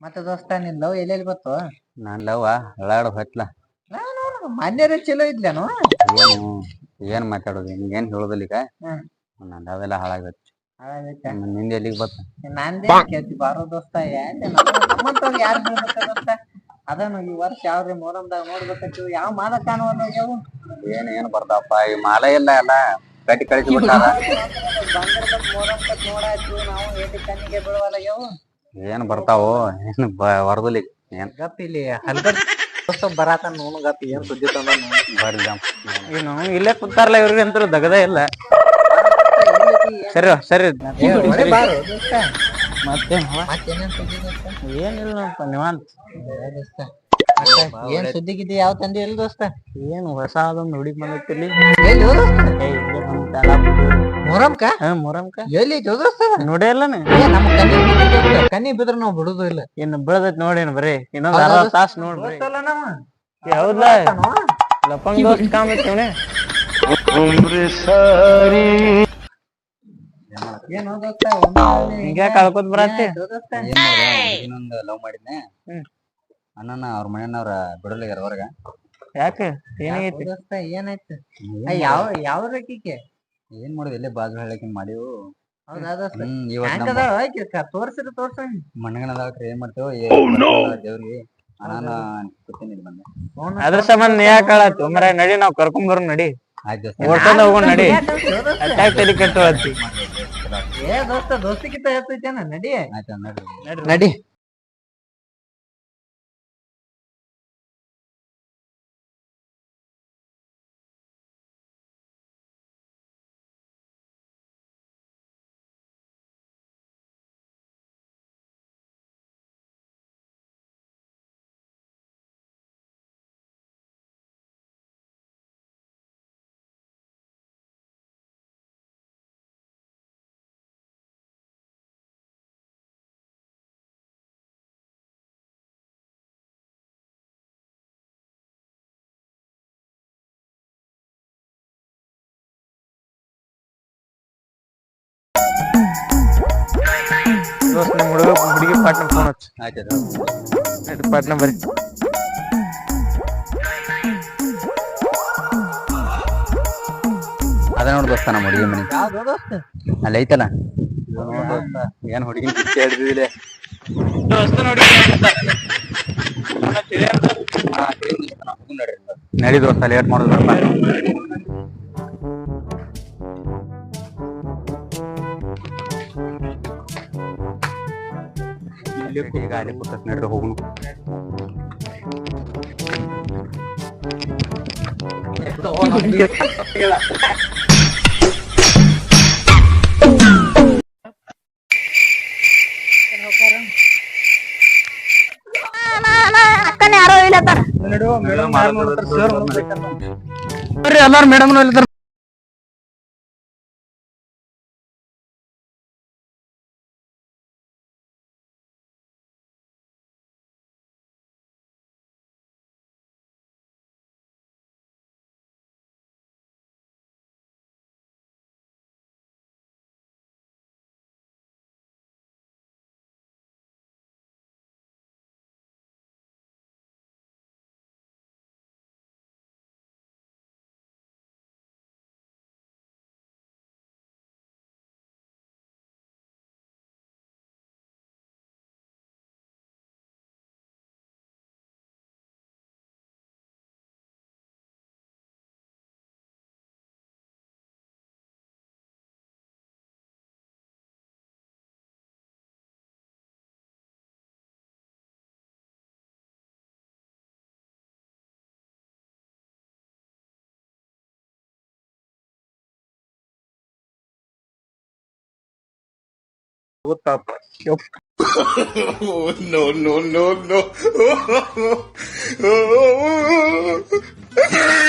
ಮತ್ತೆ ದೋಸ್ತ ನಿನ್ ಲವ್ ಎಲ್ಲೆಲ್ಲಿ ಬತ್ತು ನಾನ್ ಲವ್ವ ಹಳ್ಳಾಡ ಹೊತ್ಲ. ನಾನು ಮನ್ಯರ ಚಲೋ ಇದ್ಲೇನು? ಏನು ಏನ್ ಮಾತಾಡೋದು? ಹಿಂಗೇನ್ ಹೇಳೋದಿಲ್ಲ ಈಗ? ಹ್ಮ್. ನಂದ್ ಅವೆಲ್ಲ ಹಾಳಾಗತ್ತೆ ಹಾಳಾಗೈತೆ. ನಿಂದ ಎಲ್ಲಿಗೆ ಬತ್ತ ನಂದೇ ಕೇಳ್ತಿ ಬಾರೋ ದೋಸ್ತ ಯಾಕೆ ನಮ್ಮಂತವ್ರು ಯಾರು ಬೀಳ್ಬೇಕ ದೋಸ್ತ? ಅದನ್ನು ಈ ವರ್ಷ ಯಾವ್ರಿ ಮೊಹರಂದಾಗ ನೋಡ್ಬೇಕಂತ ಯಾವ ಕಾಣುವಲ್ಲ ಯಾವ ಏನ್ ಏನ್ ಬರ್ತಾವಪ್ಪ ಈ ಮಾಲ ಇಲ್ಲ ಎಲ್ಲ ಕಟ್ಟಿ ಕಳಿಸಿ ಬಿಟ್ಟಾರ? ಏನ್ ಬರ್ತಾವೋ? ಏನ್ ವರದಲಿ ಏನ್? ಗಪ್ ಇಲ್ಲಿ ಹಲ್ಗಡ್ ಬರಾತ ನೋನು ಗಪ್ ಏನ್ ಸುದ್ದಿ ತಂದ ಏನು ಇಲ್ಲೇ ಕುಂತಾರಲ್ಲ ಇವ್ರಿಗೆ ಅಂತ ದಗದ ಇಲ್ಲ. ಸರಿ ಸರಿ. ಮತ್ತೆ ಏನಿಲ್ಲ ನಿವಾಂತ್ ಏನ್ ಸುದ್ದಿ ಗಿದ್ದಿ ಯಾವ ತಂದಿ ಇಲ್ಲ ದೋಸ್ತ ಏನು ಹೊಸ ಅದೊಂದು ಹುಡುಗಿ ಬಂದೈತಿಲ್ಲಿ ಬಿದ್ದು. ಮೊರಮ್ಕ ಎಲ್ಲಿ ಐತಿ ದೋಸ್ತ ನೋಡೇ ಏ ನಮ್ಮ ಕನ್ನಿ ಬಿದ್ದಿದೆ ಕನ್ನಿ ಬಿದ್ರ ನಾವು ಬಿಡುದು ಇಲ್ಲ. ಇನ್ನು ಬೆಳದೈತಿ ನೋಡೇನ್ ಬರೀ. ಇನ್ನೊಂದ್ ಹೌದಾ ಅರ್ಧ ತಾಸ್ ನೋಡ್ರಿ ದೋಸ್ತಲ್ಲ ನಮ್ಮ. ಹೌದಾ ಲಪಂಗ್ ದೋಸ್ತ್ ಏನೋ ಕಳ್ಕೊತ್ ಬರತ್ತೆ? ದೋಸ್ತ ಇನ್ನೊಂದು ಲವ್ ಮಾಡಿದ್ನೆ. ಹ್ಮ್. ಅಣ್ಣನ ಅವ್ರ ಮನೆಯವ್ರ ಬಿಡಲಿಗಾರ ಹೊರಗ. ಯಾಕೆ? ಏನಾಗೈತಿ? ದೋಸ್ತ ಏನಾಯ್ತು? ಯಾವ ಯಾವ ರೇಖಿಕೆ ಏನ್ ಮಾಡೋದು? ಇಲ್ಲೇ ಬಾಜು ಹಳ್ಳಕ್ಕೆ ಮಾಡಿವು ಹ್ಮ್ ಕ- ತೋರ್ಸಿರ ತೋರ್ಸ ಮಣ್ಣಗಣದಾಳ್ರಿ ಏನ್ ಮಾಡ್ತೇವ? ದೇವ್ರಿಗೆ. ಅಣ್ಣನ ಕೂತೀನಿ ಇಲ್ಲಿ ಬಂದೆ. ಅದ್ರ ಸಂಬಂಧ ನೀ ಯಾಕೆ ಹೇಳತ್ತಿ? ಮರ ನಡಿ ನಾವ್ ಕರ್ಕೊಂಡ್ ಬರೋ ನಡಿ. ಆಯ್ತು ಓಡ್ಕೊಂಡ್ ಹೋಗೋಣ ನಡಿ. ಅಟ್ಯಾಕ್ ತಲೆ ಏ ದೋಸ್ತ ದೋಸ್ತಿಗಿಂತ ಹೆಚ್ಚೈತೇನ ನಡಿ. ಆಯ್ತು ನೋಡ್ರಿ. ನಡಿ. ದೋಸ್ತ್ ನಿಮ್ ಹುಡುಗ ಹುಡುಗಿ ಪಾಟ್ನ ಫೋನ್ ಹಚ್ಚು. ಆಯ್ತು. ನಡಿ ಪಾಟ್ನ ಬರ್ರಿ. ಅದ ನೋಡ್ ದೋಸ್ತ ನಮ್ಮ ಹುಡುಗಿ ಮನೆ. ಯಾವ್ದು ದೋಸ್ತ? ಅಲ್ಲಿ ಐತಲ್ಲ? ದೋಸ್ತ. ಏನ್ ಹುಡುಗಿನ ಕಿಚ್ಚಿ ಹಿಡ್ದಿದಿಲೆ ದೋಸ್ತ ನೋಡಿ ನಡಿ. ದೋಸ್ತ ಲೇಟ್ ಮಾಡೋದು ಈಗ ಅಲ್ಲಿ ಕೂತತ್ ನಡ್ರಿ ಹೋಗುನು ಬರ್ರಿ ಎಲ್ಲಾರು madam What the fuck? Yo. oh, no, no, no, no.